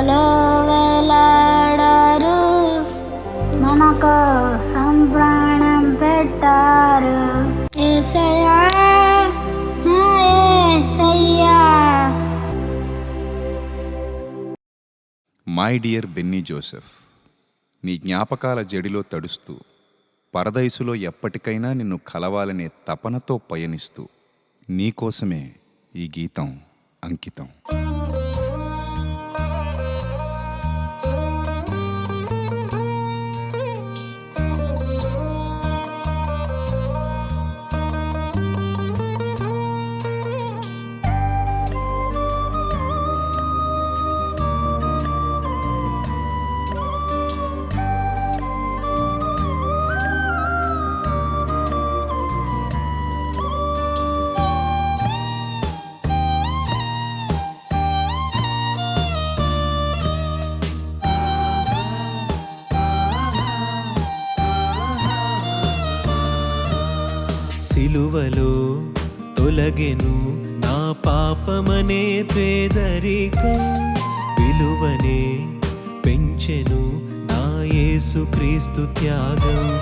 సిలువలో వేలాడారు. మనకు సంప్రాణం పెట్టారు. ఏసయ్యా నా ఏసయ్యా. మై డియర్ బెన్నీ జోసెఫ్ నీ జ్ఞాపకాల జడిలో తడుస్తూ పరదైసులో ఎప్పటికైనా నిన్ను కలవాలనే తపనతో పయనిస్తూ నీకోసమే ఈ గీతం అంకితం. సిలువలో తొలగెను నా పాపమనే పేదరికం. విలువనే పెంచెను నా యేసుక్రీస్తు త్యాగం.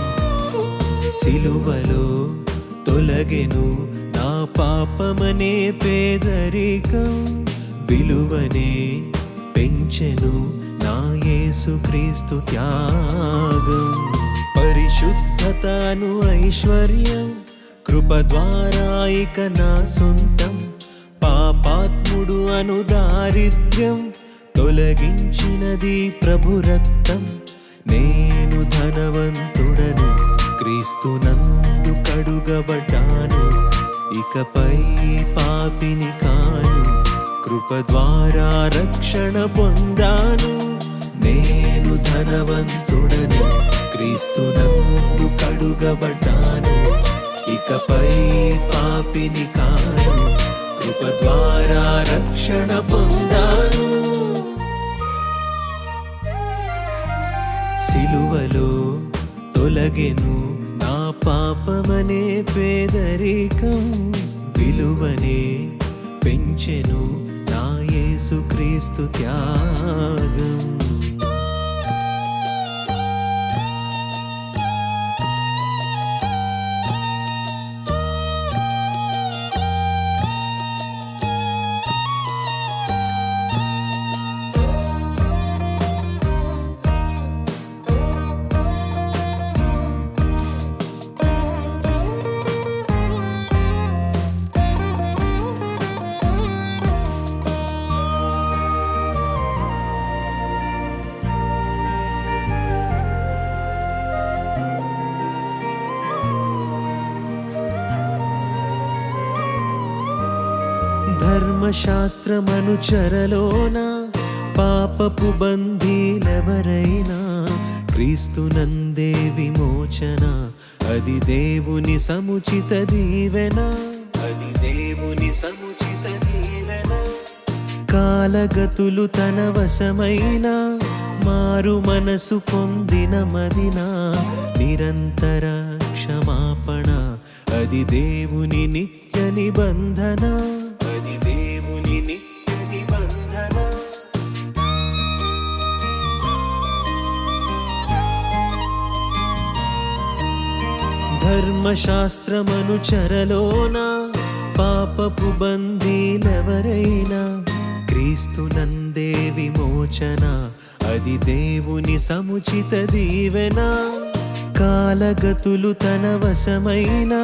సిలువలో తొలగెను నా పాపమనే పేదరికం. విలువనే పెంచెను నా యేసుక్రీస్తు త్యాగం. పరిశుద్ధతను ఐశ్వర్యం కృప ద్వారా ఇక నా సొంతం. పాపాత్ముడు అను దారిద్ర్యం తొలగించినది ప్రభు రక్తం. నేను ధనవంతుడను క్రీస్తునందు కడుగబడ్డాను. ఇకపై పాపిని కాను కృప ద్వారా రక్షణ పొందాను. నేను ధనవంతుడను క్రీస్తునందు కడుగబడ్డాను. ఇకపై పాపిని కాను కృప ద్వారా రక్షణ పొందాను. సిలువలో తొలగెను నా పాపమనే పేదరిక. ధర్మశాస్త్రమనుచరలోన పాపపు బంధీలెవరైనా క్రీస్తునందే విమోచన అది దేవుని సముచిత దీవెన. అది దేవుని సముచిత దీవెన. కాలగతులు తన వశమైన మారు మనసు పొందిన మదిన నిరంతర క్షమాపణ అది దేవుని నిత్య నిబంధన. ధర్మశాస్త్రమనుచరలోన పాపపు బందీలెవరైనా క్రీస్తునందే విమోచన అది దేవుని సముచిత దీవెన. కాలగతులు తన వశమైన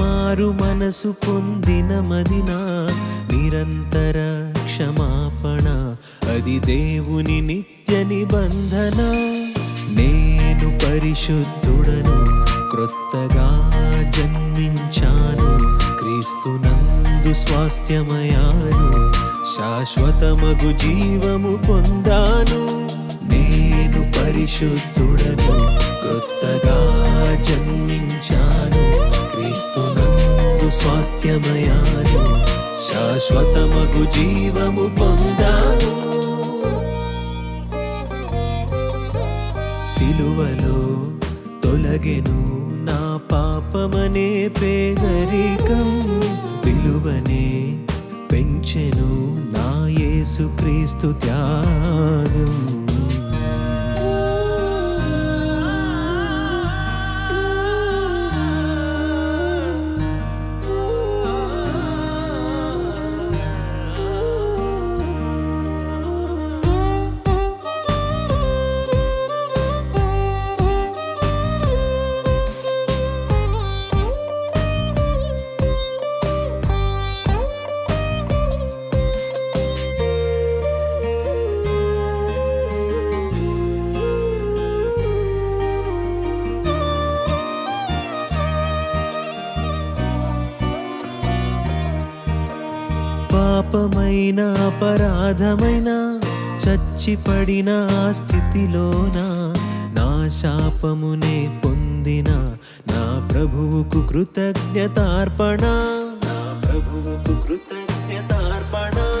మారు మనసు పొందిన మదిన నిరంతర క్షమాపణ అది దేవుని నిత్య నిబంధన. నేను పరిశుద్ధుడను క్రొత్తగా జన్మించాను. క్రీస్తునందు స్వాస్థ్యమయాను శాశ్వతమగు జీవము పొందాను. నేను పరిశుద్ధుడను. క్రొత్తగా జన్మించాను. క్రీస్తునందు స్వాస్థ్యమయాను శాశ్వతమగు జీవము పొందాను. సిలువలో తొలగెను నా పాపమనే పేదరికం విలువనే పెంచెను నా యేసుక్రీస్తు త్యాగం పాపమైన అపరాధమైన చచ్చిపడిన స్థితిలోన? నా శాపమునే పొందిన నా ప్రభువుకు కృతజ్ఞతార్పణ. నా ప్రభువుకు కృతజ్ఞతార్పణ.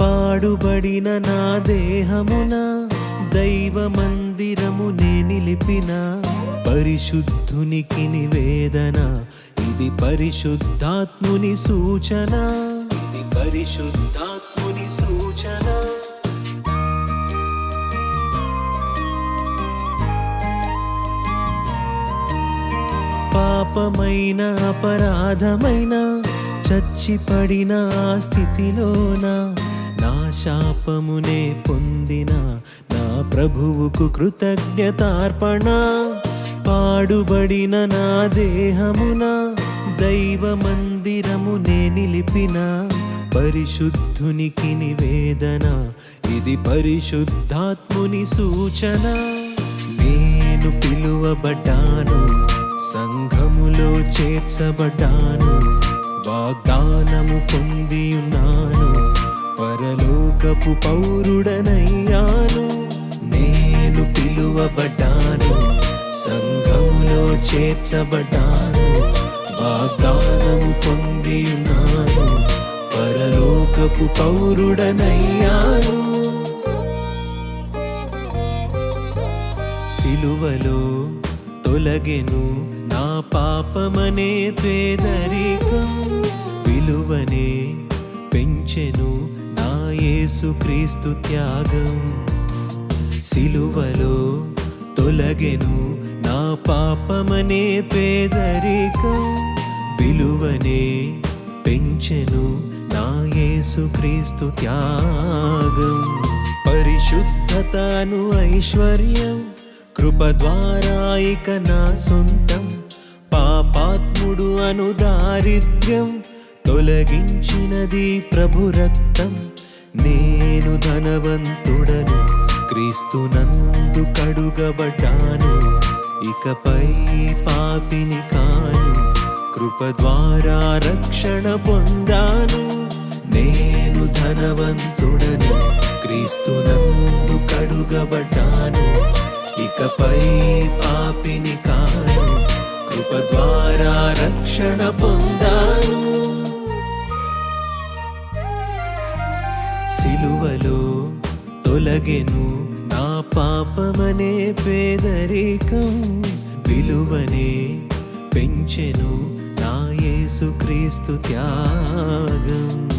పాడుబడిన నా దేహమున దైవ మందిరమునే నిలిపిన. పరిశుద్ధునికి నివేదన ఇది పరిశుద్ధాత్ముని సూచన. ఇది పరిశుద్ధాత్ముని సూచన. పాపమైన అపరాధమైన చచ్చిపడిన స్థితిలోన నా శాపమునే పొందిన నా ప్రభువుకు కృతజ్ఞతార్పణ. పాడుబడిన నా దేహమునా దైవ మందిరమునే నిలిపిన పరిశుద్ధునికి నివేదన ఇది పరిశుద్ధాత్ముని సూచన. నేను పిలువబడ్డాను సంఘములో చేర్చబడ్డాను వాగ్దానము పొంది ఉన్నాను పరలోకపు పౌరుడనయ్యాను. నేను పిలువబడ్డాను సంఘములో చేర్చబడ్డాను వాగ్దానం పొంది ఉన్నాను. పరలోకపు పౌరుడనయ్యాను. సిలువలో తొలగెను నా పాపమనే పేదరికం. విలువనే పెంచెను నా యేసుక్రీస్తు త్యాగం. సిలువలో తొలగెను నా పాపమనే పేదరికం. విలువనే పెంచెను నా యేసుక్రీస్తు త్యాగం. పరిశుద్ధతను ఐశ్వర్యం కృప ద్వారా ఇక నా సొంతం. పాపాత్ముడు అను దారిద్ర్యం తొలగించినది ప్రభు రక్తం. నేను ధనవంతుడను క్రీస్తునందు కడుగబడ్డాను. ఇకపై పాపిని కాను కృప ద్వారా రక్షణ పొందాను. నేను ధనవంతుడను క్రీస్తునందు కడుగబడ్డాను. ఇకపై పాపిని కాను. కృప ద్వారా రక్షణ పొందాను. సిలువలో తొలగెను నా పాపమనే పేదరికం. విలువనే పెంచెను యేసుక్రీస్తు త్యాగం.